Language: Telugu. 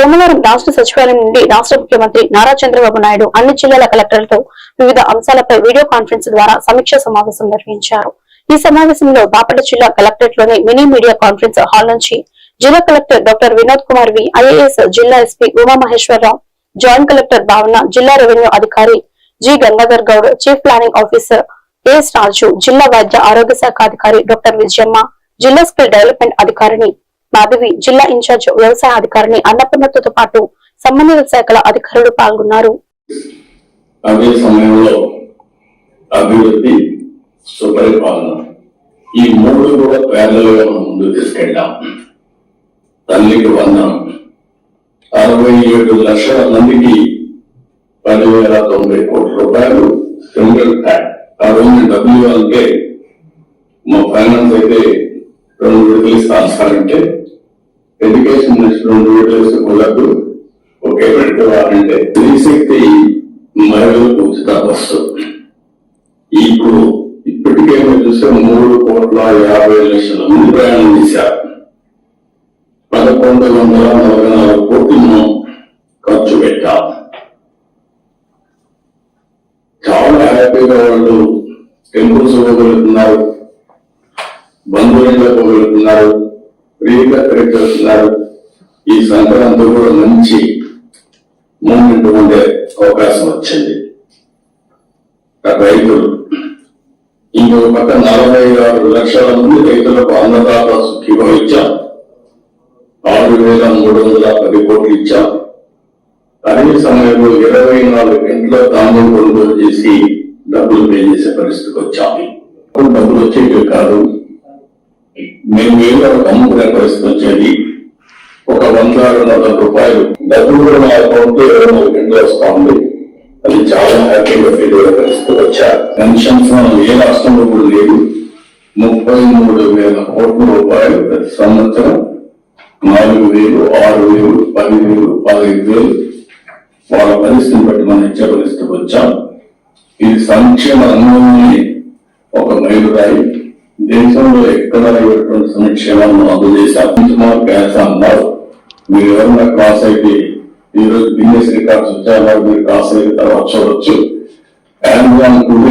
సోమవారం రాష్ట్ర సచివాలయం నుండి రాష్ట్ర ముఖ్యమంత్రి నారా చంద్రబాబు నాయుడు అన్ని జిల్లాల కలెక్టర్లతో వివిధ అంశాలపై వీడియో కాన్ఫరెన్స్ ద్వారా సమీక్ష సమావేశం నిర్వహించారు. ఈ సమావేశంలో బాపట్ల జిల్లా కలెక్టరేట్లోని మినీ మీడియా కాన్ఫరెన్స్ హాల్ నుంచి జిల్లా collector doctor Vinod Kumar V IAS జిల్లా SP Umamaheswararao joint collector Bhavana జిల్లా రెవెన్యూ అధికారి G Gangadhar Goud chief planning officer S Raju జిల్లా వైద్య ఆరోగ్య శాఖ అధికారి డాక్టర్ విజయమ్మ జిల్లా స్కిల్ డెవలప్మెంట్ అధికారిని మాధవి జిల్లా ఇన్ఛార్జ్ వ్యవసాయ అధికారిని అన్నపూర్ణతో పాటు సంబంధిత శాఖల అధికారులు పాల్గొన్నారు. అదే సమయంలో అభివృద్ధి సుపరిపాలన. ఈ మూడు కూడా పేదలుగా మనం ముందు తీసుకెళ్ళాం తల్లికి వందనం. అరవై ఏడు లక్షల మందికి పదివేల తొంభై కోట్ల రూపాయలు సింగిల్ ట్యాక్ ఆ రోజు డబ్బులు మా ఫైనాన్స్ అయితే రెండు విడుదల ఇస్తానంటే ఎడ్యుకేషన్ మినిస్టర్ రెండు విడుదల ఇవ్వలేదు ఒకే పెట్టుకోవాలంటే స్త్రీశక్తి మహిళలకు ఉచిత బస్సు ఇప్పుడు ఇప్పటికే మీరు చూస్తే మూడు కోట్ల యాభై లక్షల మంది ప్రయాణం చేశారు. పదకొండు వందల నలభై నాలుగు కోట్లను ఖర్చు పెట్టాం. చాలా హ్యాపీగా వాళ్ళు టెంపుల్స్ వెళ్తున్నారు బంధువులకు వెళ్తున్నారు ఫ్రీగా తిరుగుతున్నారు ఈ సంక్రాంతి కూడా మంచి మూమెంట్ ఉండే అవకాశం వచ్చింది. రైతులు ఇంకొక పక్క నలభై ఆరు లక్షల మంది రైతులకు అన్నదాత సుఖీభం ఇచ్చాం. ఆరు వేల మూడు వందల పది కోట్లు ఇచ్చాం. అదే సమయంలో ఇరవై నాలుగు గంటల తాము కొనుగోలు చేసి డబ్బులు పే చేసే పరిస్థితికి వచ్చాము డబ్బులు వచ్చేవి కాదు. మేము ఏదో ఒక అమ్ముకునే పరిస్థితి వచ్చేది ఒక వంద రెండు వందల రూపాయలు. డబ్బులు కూడా మా అకౌంట్ ఇరవై మూడు గంటలు వస్తా ఉంది అది చాలా హ్యాపీగా ఫీల్ అయ్యే పరిస్థితి వచ్చారు. పెన్షన్స్ ఏ రాష్ట్రంలో కూడా లేదు. ముప్పై మూడు వేల కోట్ల రూపాయలు ప్రతి సంవత్సరం. నాలుగు వేలు ఆరు వేలు పది వేలు పదహైదు వేలు. వాళ్ళ పరిస్థితిని బట్టి మనం ఇచ్చే పరిస్థితికి వచ్చాం. ఇది సంక్షేమ రంగంలోనే దేశంలో ఎక్కడ ఇటువంటి సంక్షేమాన్ని అందజేశాం సుమారు క్యాన్సర్ అన్నారు మీరు ఎవరైనా క్రాస్ అయితే ఈ రోజు బిజినెస్ రికార్డ్స్ వచ్చాయన్నారు మీరు క్రాస్ అయితే తర్వాత చూడొచ్చు